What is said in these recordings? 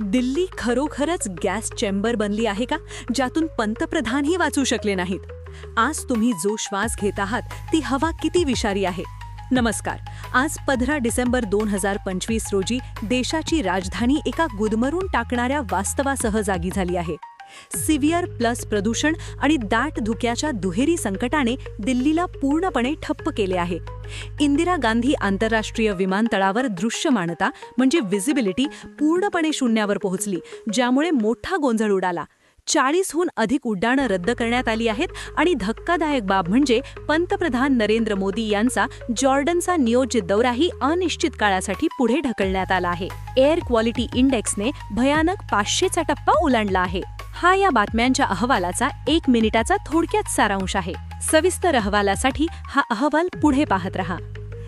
दिल्ली खरोखरच gas chamber बनली आहे का? ज्यातून पंतप्रधानही वाचू शकले नाहीत. आज तुम्ही जो श्वास घेत आहात ती हवा किती विषारी आहे? नमस्कार. आज पंधरा डिसेंबर दोन हजार पंचवीस रोजी देशाची राजधानी एका गुदमरून टाकणाऱ्या वास्तवासह जागी झाली आहे. सिव्हिअर प्लस प्रदूषण आणि दाट धुक्याच्या दुहेरी संकटाने दिल्लीला पूर्णपणे ठप्प केले आहे. इंदिरा गांधी आंतरराष्ट्रीय विमानतळावर दृश्यमानता म्हणजे व्हिजिबिलिटी पूर्णपणे शून्यावर पोहोचली ज्यामुळे मोठा गोंधळ उडाला. चाळीसहून अधिक उड्डाणं रद्द करण्यात आली आहेत आणि धक्कादायक बाब म्हणजे पंतप्रधान नरेंद्र मोदी यांचा जॉर्डनचा नियोजित दौराही अनिश्चित काळासाठी पुढे ढकलण्यात आला आहे. एअर क्वालिटी इंडेक्सने भयानक पाचशेचा टप्पा ओलांडला आहे. हा या बातम्यांच्या अहवालाचा एक मिनिटाचा थोडक्यात सारांश आहे. सविस्तर अहवालासाठी हा अहवाल पुढे पाहत रहा.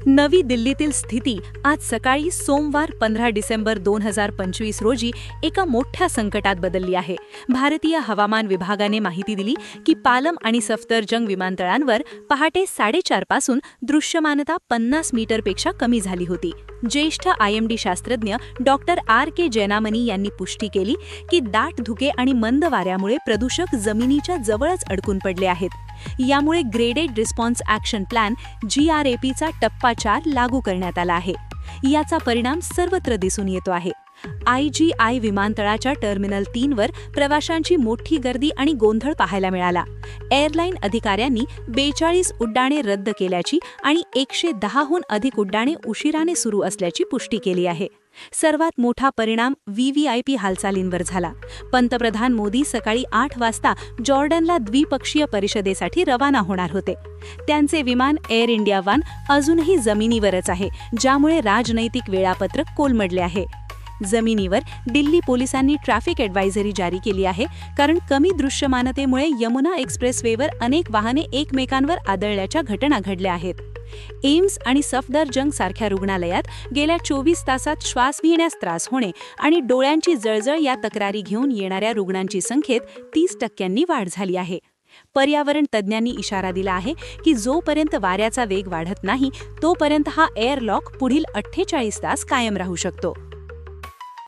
नवी दिल्लीतील स्थिती आज सकाळी सोमवार पंधरा डिसेंबर दोन हजार पंचवीस रोजी एका मोठ्या संकटात बदलली आहे. भारतीय हवामान विभागाने माहिती दिली की पालम आणि सफदरजंग विमानतळांवर पहाटे साडेचारपासून दृश्यमानता पन्नास मीटरपेक्षा कमी झाली होती. ज्येष्ठ आय एम डी शास्त्रज्ञ डॉक्टर आर के जैनामनी यांनी पुष्टी केली की दाट धुके आणि मंद वाऱ्यामुळे प्रदूषक जमिनीच्या जवळच अडकून पडले आहेत. यामुळे graded response action plan G R A पीचा टप्पा चार लागू करण्यात आला आहे. याचा परिणाम सर्वत्र दिसून येतो आहे. आय जी आय विमानतळाच्या टर्मिनल तीनवर प्रवाशांची मोठी गर्दी आणि गोंधळ पाहायला मिळाला. एअरलाईन अधिकाऱ्यांनी बेचाळीस उड्डाणे रद्द केल्याची आणि एकशे दहाहून अधिक उड्डाणे उशिराने सुरू असल्याची पुष्टी केली आहे. सर्वात मोठा परिणाम वी व्ही आय पी हालचालींवर झाला. पंतप्रधान मोदी सकाळी आठ वाजता जॉर्डनला द्विपक्षीय परिषदेसाठी रवाना होणार होते. त्यांचे विमान एअर इंडिया वन अजूनही जमिनीवरच आहे ज्यामुळे राजनैतिक वेळापत्रक कोलमडले आहे. जमिनीवर दिल्ली पोलिसांनी ट्रॅफिक ॲडवायझरी जारी केली आहे कारण कमी दृश्यमानतेमुळे यमुना एक्सप्रेसवेवर अनेक वाहने एकमेकांवर आदळल्याच्या घटना घडल्या आहेत. एम्स आणि सफदरजंग सारख्या रुग्णालयात गेल्या चोवीस तासात श्वास घेण्यास त्रास होणे आणि डोळ्यांची जळजळ या तक्रारी घेऊन येणाऱ्या रुग्णांची संख्येत तीस टक्क्यांनी वाढ झाली आहे. पर्यावरण तज्ज्ञांनी इशारा दिला आहे की जोपर्यंत वाऱ्याचा वेग वाढत नाही तोपर्यंत हा एअरलॉक पुढील अठ्ठेचाळीस तास कायम राहू शकतो.